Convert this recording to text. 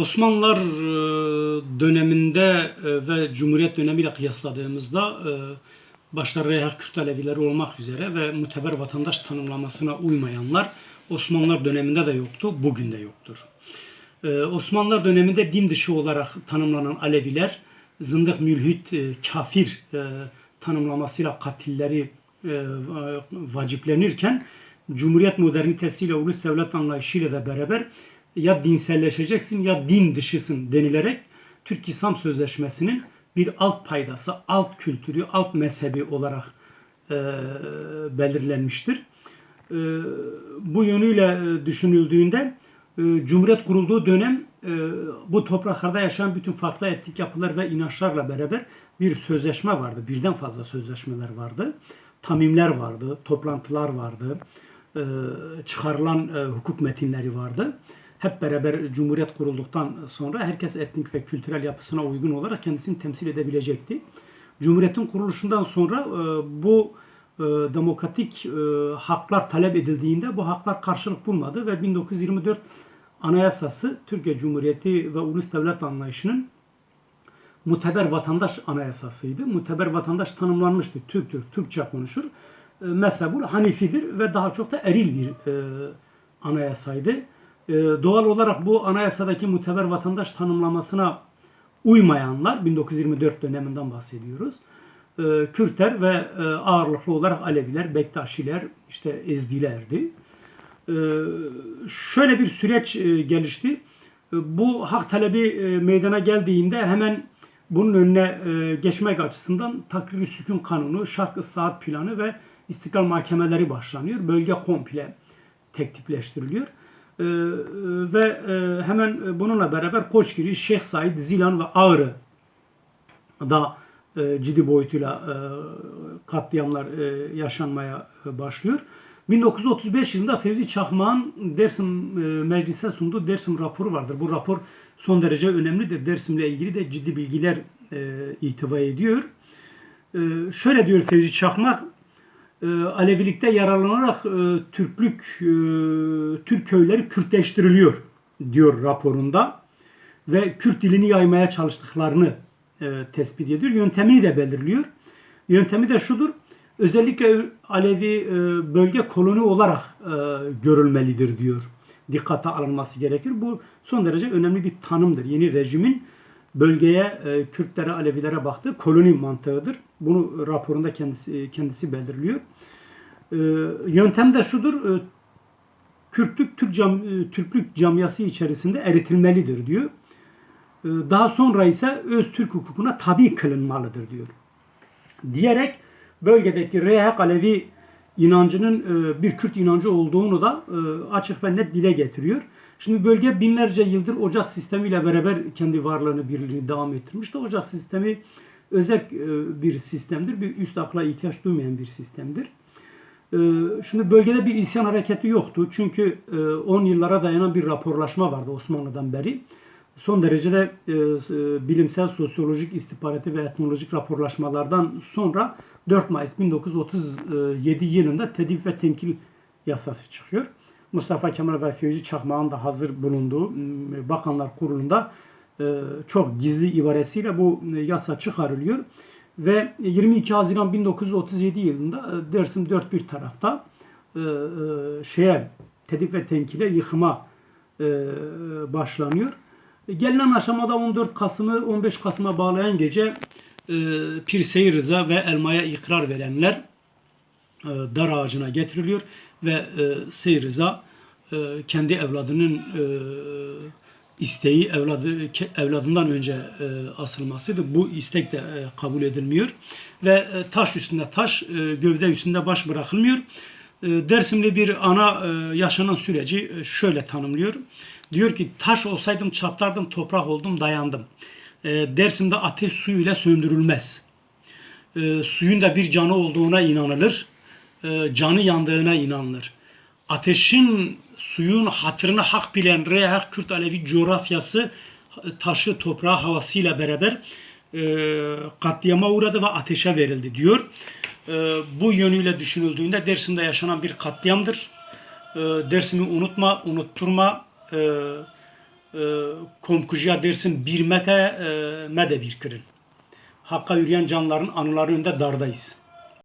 Osmanlılar e, döneminde e, ve Cumhuriyet dönemiyle kıyasladığımızda e, başta Reyhan Kürt Alevileri olmak üzere ve muteber vatandaş tanımlamasına uymayanlar Osmanlılar döneminde de yoktu, bugün de yoktur. Osmanlılar döneminde din dışı olarak tanımlanan Aleviler zındık, mülhit, kafir tanımlamasıyla katilleri vaciplenirken Cumhuriyet modernitesiyle ulus devlet anlayışıyla da beraber ya dinselleşeceksin ya din dışısın denilerek Türk İslam Sözleşmesi'nin bir alt paydası, alt kültürü, alt mezhebi olarak e, belirlenmiştir. E, bu yönüyle e, düşünüldüğünde e, Cumhuriyet kurulduğu dönem e, bu topraklarda yaşayan bütün farklı etnik yapılar ve inançlarla beraber bir sözleşme vardı. Birden fazla sözleşmeler vardı. Tamimler vardı, toplantılar vardı, e, çıkarılan e, hukuk metinleri vardı. Hep beraber Cumhuriyet kurulduktan sonra herkes etnik ve kültürel yapısına uygun olarak kendisini temsil edebilecekti. Cumhuriyetin kuruluşundan sonra e, bu e, demokratik e, haklar talep edildiğinde bu haklar karşılık bulmadı ve 1924 Anayasası Türkiye Cumhuriyeti ve ulus devlet anlayışının muteber vatandaş anayasasıydı. Muteber vatandaş tanımlanmıştı. Türktür, Türkçe konuşur. Mezhebul Hanifidir ve daha çok da eril bir e, anayasaydı. E, doğal olarak bu anayasadaki muteber vatandaş tanımlamasına uymayanlar, 1924 döneminden bahsediyoruz. E, Kürtler ve e, ağırlıklı olarak Aleviler, Bektaşiler, işte Ezdilerdi. E, şöyle bir süreç e, gelişti. Bu hak talebi e, meydana geldiğinde hemen bunun önüne geçmek açısından takrir sükun kanunu, şark saat planı ve istiklal mahkemeleri başlanıyor. Bölge komple tek tipleştiriliyor. E, ve e, hemen bununla beraber Koçgiri, Şeyh Said, Zilan ve Ağrı da e, ciddi boyutuyla e, katliamlar e, yaşanmaya e, başlıyor. 1935 yılında Fevzi Çakmak'ın Dersim e, meclise sunduğu Dersim raporu vardır. Bu rapor son derece önemlidir. Dersim'le ilgili de ciddi bilgiler e, ihtiva ediyor. E, şöyle diyor Fevzi Çakmak, e, Alevilikte yararlanarak e, Türklük, e, Türk köyleri Kürtleştiriliyor diyor raporunda. Ve Kürt dilini yaymaya çalıştıklarını e, tespit ediyor. Yöntemini de belirliyor. Yöntemi de şudur. Özellikle Alevi e, bölge koloni olarak e, görülmelidir diyor. Dikkate alınması gerekir. Bu son derece önemli bir tanımdır. Yeni rejimin bölgeye e, Kürtlere, Alevilere baktığı koloni mantığıdır. Bunu raporunda kendisi kendisi belirliyor. E, yöntem de şudur. E, Kürtlük Türk cam, e, Türklük camiası içerisinde eritilmelidir diyor. E, daha sonra ise öz Türk hukukuna tabi kılınmalıdır diyor. Diyerek bölgedeki Reyhak Alevi inancının e, bir Kürt inancı olduğunu da e, açık ve net dile getiriyor. Şimdi bölge binlerce yıldır ocak sistemiyle beraber kendi varlığını, birliğini devam ettirmiş de ocak sistemi özel e, bir sistemdir. Bir üst akla ihtiyaç duymayan bir sistemdir. Şimdi bölgede bir isyan hareketi yoktu. Çünkü 10 yıllara dayanan bir raporlaşma vardı Osmanlı'dan beri. Son derecede bilimsel, sosyolojik, istihbarati ve etnolojik raporlaşmalardan sonra 4 Mayıs 1937 yılında tedip ve tenkil yasası çıkıyor. Mustafa Kemal ve Fevzi Çakmak'ın da hazır bulunduğu Bakanlar Kurulu'nda çok gizli ibaresiyle bu yasa çıkarılıyor. Ve 22 Haziran 1937 yılında Dersim dört bir tarafta şeye tedip ve tenkile yıkıma başlanıyor. Gelinen aşamada 14 Kasım'ı 15 Kasım'a bağlayan gece e, Pir Seyir Rıza ve Elma'ya ikrar verenler e, dar ağacına getiriliyor ve e, Rıza e, kendi evladının e, isteği evladı evladından önce e, asılmasıydı. Bu istek de e, kabul edilmiyor ve e, taş üstünde taş, e, gövde üstünde baş bırakılmıyor. E, Dersimli bir ana e, yaşanan süreci e, şöyle tanımlıyor. Diyor ki taş olsaydım çatlardım, toprak oldum, dayandım. E, Dersim'de ateş suyuyla söndürülmez. E, suyun da bir canı olduğuna inanılır. E, canı yandığına inanılır. Ateşin, suyun hatırını hak bilen Reyhak Kürt Alevi coğrafyası taşı, toprağı, havasıyla beraber e, katliama uğradı ve ateşe verildi diyor. E, bu yönüyle düşünüldüğünde Dersim'de yaşanan bir katliamdır. E, Dersim'i unutma, unutturma, e, e, komkucuya dersin bir mete e, me de bir kırın. Hakka yürüyen canların anıları önünde dardayız.